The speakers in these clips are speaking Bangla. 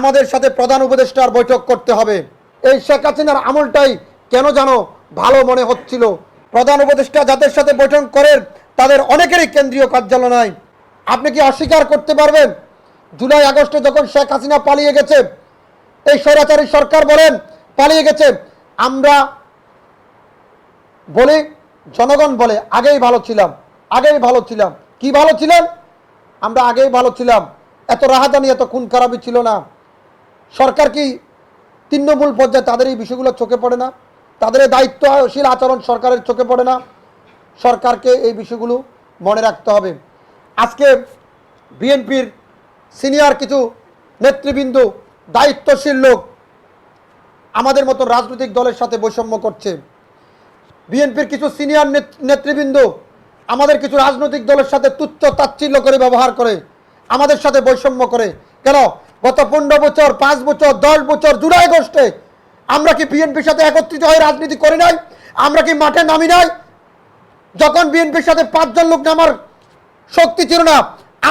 আমাদের সাথে প্রধান উপদেষ্টার বৈঠক করতে হবে। এই শেখ হাসিনার আমলটাই কেন জানো ভালো মনে হচ্ছিল? প্রধান উপদেষ্টা যাদের সাথে বৈঠক করেন, তাদের অনেকেরই কেন্দ্রীয় কার্যালয় আপনি কি অস্বীকার করতে পারবেন? জুলাই, আগস্টে যখন শেখ হাসিনা পালিয়ে গেছে, এই স্বৈরাচারী সরকার বলেন, পালিয়ে গেছে। আমরা বলি, জনগণ বলে, আগেই ভালো ছিলাম, আগেই ভালো ছিলাম। কি ভালো ছিলেন? আমরা আগেই ভালো ছিলাম। এত রাহাজানি এত খুন খারাপই ছিল না। সরকার কি তৃণমূল পর্যায়ে তাদের এই বিষয়গুলো চোখে পড়ে না? তাদের দায়িত্বশীল আচরণ সরকারের চোখে পড়ে না? সরকারকে এই বিষয়গুলো মনে রাখতে হবে। আজকে বিএনপির সিনিয়র কিছু নেতৃবৃন্দ, দায়িত্বশীল লোক আমাদের মতো রাজনৈতিক দলের সাথে বৈষম্য করছে। বিএনপির কিছু সিনিয়র নেতৃবৃন্দ আমাদের কিছু রাজনৈতিক দলের সাথে তুচ্ছ তাচ্ছিল্য করে ব্যবহার করে, আমাদের সাথে বৈষম্য করে। কেন? গত পনেরো বছর, পাঁচ বছর, দশ বছর জুলাই আগস্টে আমরা কি বিএনপির সাথে একত্রিত হয়ে রাজনীতি করি নাই? আমরা কি মাঠে নামি নাই? যখন বিএনপির সাথে পাঁচজন লোক নামার শক্তি ছিল না,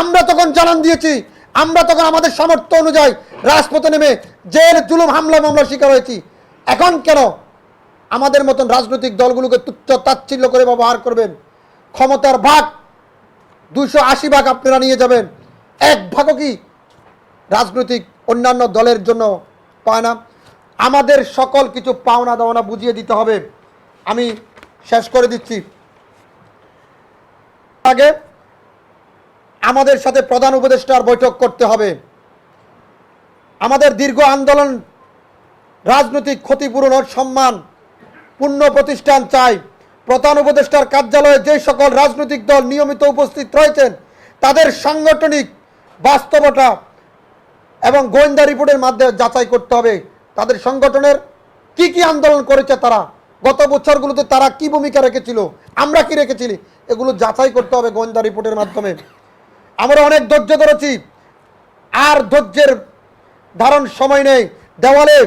আমরা তখন জানান দিয়েছি, আমরা তখন আমাদের সামর্থ্য অনুযায়ী রাজপথে নেমে জেল, জুলুম, হামলা মামলা শিকার হয়েছি। এখন কেন আমাদের মতন রাজনৈতিক দলগুলোকে তুচ্ছ, তাচ্ছিল্য করে ব্যবহার করবেন? ক্ষমতার ভাগ দুশো আশি ভাগ আপনারা নিয়ে যাবেন। এক ভাগও কি রাজনৈতিক অন্যান্য দলের জন্য পায় না। আমাদের সকল কিছু পাওনা দাওনা বুঝিয়ে দিতে হবে। আমি শেষ করে দিচ্ছি। আগে আমাদের সাথে প্রধান উপদেষ্টার বৈঠক করতে হবে। আমাদের দীর্ঘ আন্দোলন, রাজনৈতিক ক্ষতিপূরণ ও সম্মান পূর্ণ প্রতিষ্ঠান চাই। প্রধান উপদেষ্টার কার্যালয়ে যে সকল রাজনৈতিক দল নিয়মিত উপস্থিত রয়েছেন, তাদের সাংগঠনিক বাস্তবতা এবং গোয়েন্দা রিপোর্টের মাধ্যমে যাচাই করতে হবে তাদের সংগঠনের কি কি আন্দোলন করেছে তারা, গত বছরগুলোতে তারা কি ভূমিকা রেখেছিল, আমরা কি রেখেছিলি, এগুলো যাচাই করতে হবে গোয়েন্দা রিপোর্টের মাধ্যমে। আমরা অনেক ধৈর্য ধরেছি, আর ধৈর্যের ধারণ সময় নেই। দেওয়ালে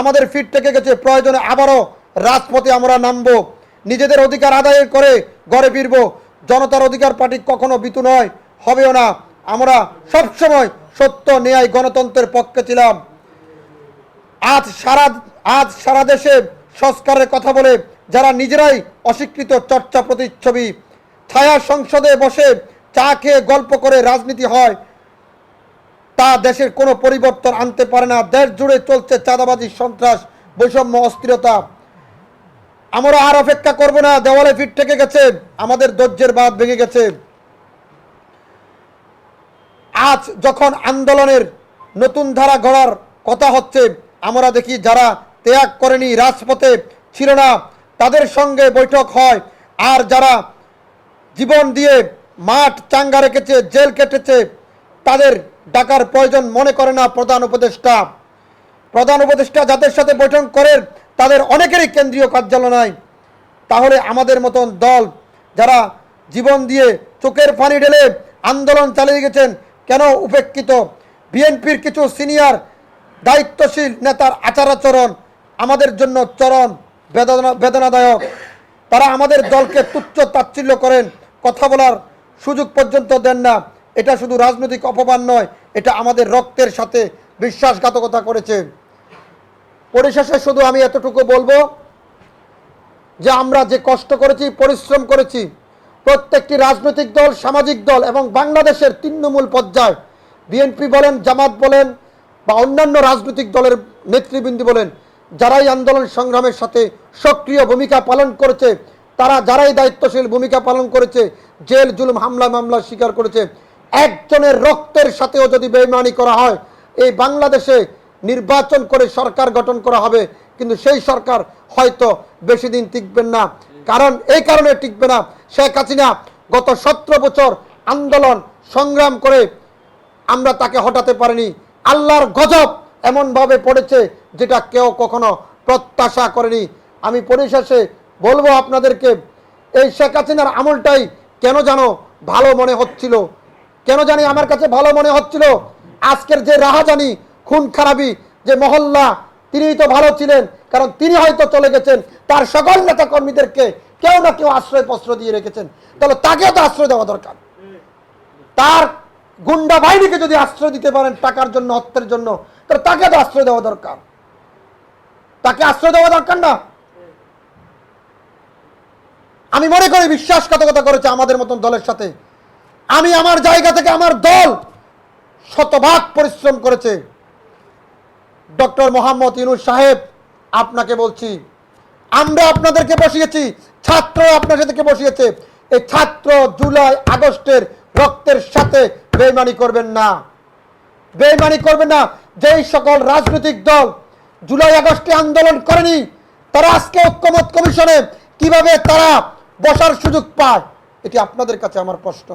আমাদের ফিট থেকে গেছে, প্রয়োজনে আবারও রাজপথে আমরা নামবো। নিজেদের অধিকার আদায় করে ঘরে ফিরবো। জনতার অধিকার পার্টি কখনো বিতু নয়, হবেও না। আমরা সবসময় সত্য ন্যায় গণতন্ত্রের পক্ষে ছিলাম। আজ সারা আজ সারা দেশে সংস্কারের কথা বলে যারা নিজেরাই অস্বীকৃত চর্চা প্রতিচ্ছবি, ছায়া সংসদে বসে চা খেয়ে গল্প করে রাজনীতি হয়, তা দেশের কোনো পরিবর্তন আনতে পারে না। দেশ জুড়ে চলছে চাঁদাবাজি, সন্ত্রাস, বৈষম্য, অস্থিরতা। আমরা আর অপেক্ষা করব না। দেওয়ালে ফিট থেকে গেছে। আমাদের ধৈর্যের বাদ ভেঙে গেছে। আজ যখন আন্দোলনের নতুন ধারা গড়ার কথা হচ্ছে, আমরা দেখি যারা ত্যাগ করেনি রাজপথে ছিল না, তাদের সঙ্গে বৈঠক হয়। আর যারা জীবন দিয়ে মাঠ চাঙ্গা রেখেছে, জেল কেটেছে, তাদের ডাকার প্রয়োজন মনে করে না প্রধান উপদেষ্টা। প্রধান উপদেষ্টা যাদের সাথে বৈঠক করেন তাদের অনেকেরই কেন্দ্রীয় কার্যালয় তাহলে আমাদের মতন দল যারা জীবন দিয়ে চোখের পানি ঢেলে আন্দোলন চালিয়ে গেছেন কেন উপেক্ষিত? বিএনপির কিছু সিনিয়র দায়িত্বশীল নেতার আচার আচরণ আমাদের জন্য চরম বেদনা, বেদনাদায়ক। তারা আমাদের দলকে তুচ্ছ তাচ্ছিল্য করেন, কথা বলার সুযোগ পর্যন্ত দেন না। এটা শুধু রাজনৈতিক অপমান নয়, এটা আমাদের রক্তের সাথে বিশ্বাসঘাতকতা করেছে। পরিশেষে শুধু আমি এতটুকু বলব যে আমরা যে কষ্ট করেছি, পরিশ্রম করেছি প্রত্যেকটি রাজনৈতিক দল, সামাজিক দল এবং বাংলাদেশের তৃণমূল পর্যায়। বিএনপি বলেন, জামাত বলেন বা অন্যান্য রাজনৈতিক দলের নেতৃবৃন্দ বলেন, যারাই আন্দোলন সংগ্রামের সাথে সক্রিয় ভূমিকা পালন করেছে, তারা যারাই দায়িত্বশীল ভূমিকা পালন করেছে, জেল, জুলুম, হামলা, মামলা স্বীকার করেছে, একজনের রক্তের সাথেও যদি বেইমানি করা হয়, এই বাংলাদেশে নির্বাচন করে সরকার গঠন করা হবে। কিন্তু সেই সরকার হয়তো বেশি দিন টিকবেন না। কারণ এই কারণে টিকবে না শেখ হাসিনা। গত সতেরো বছর আন্দোলন সংগ্রাম করে আমরা তাকে হটাতে পারিনি। আল্লাহর গজব এমনভাবে পড়েছে যেটা কেউ কখনো প্রত্যাশা করেনি। আমি পরিশেষে বলব আপনাদেরকে, এই শেখ হাসিনার আমলটাই কেন জানো ভালো মনে হচ্ছিল? কেন জানি আমার কাছে ভালো মনে হচ্ছিল? আজকের যে রাহাজানি, খুন খারাপি, যে মহল্লা, তিনি তো ভালো ছিলেন কারণ তিনি হয়তো চলে গেছেন, তার সকল নেতা কর্মীদেরকে কেউ না কেউ আশ্রয় পস্ত্র দিয়ে রেখেছেন। তাহলে তাকেও তো আশ্রয় দেওয়া দরকার। তার গুন্ডা বাহিনীকে যদি আশ্রয় দিতে পারেন টাকার জন্য, অর্থের জন্য, তাহলে তাকে তো আশ্রয় দেওয়া দরকার। তাকে আশ্রয় দেওয়া দরকার না। আমি মনে করি বিশ্বাসঘাতকতা করেছে আমাদের মতন দলের সাথে। আমি আমার জায়গা থেকে আমার দল শতভাগ পরিশ্রম করেছে। ডক্টর মোহাম্মদ ইউনুস সাহেব আপনাকে বলছি, আমরা আপনাদেরকে বসিয়েছি, ছাত্র আপনার সাথে বসিয়েছে? এই ছাত্র জুলাই আগস্টের রক্তের সাথে বেইমানি করবেন না। বেইমানি করবেন না। যেই সকল রাজনৈতিক দল জুলাই আগস্টে আন্দোলন করেনি, তারা আজকে ঐক্যমত কমিশনে কীভাবে তারা বসার সুযোগ পায়, এটি আপনাদের কাছে আমার প্রশ্ন।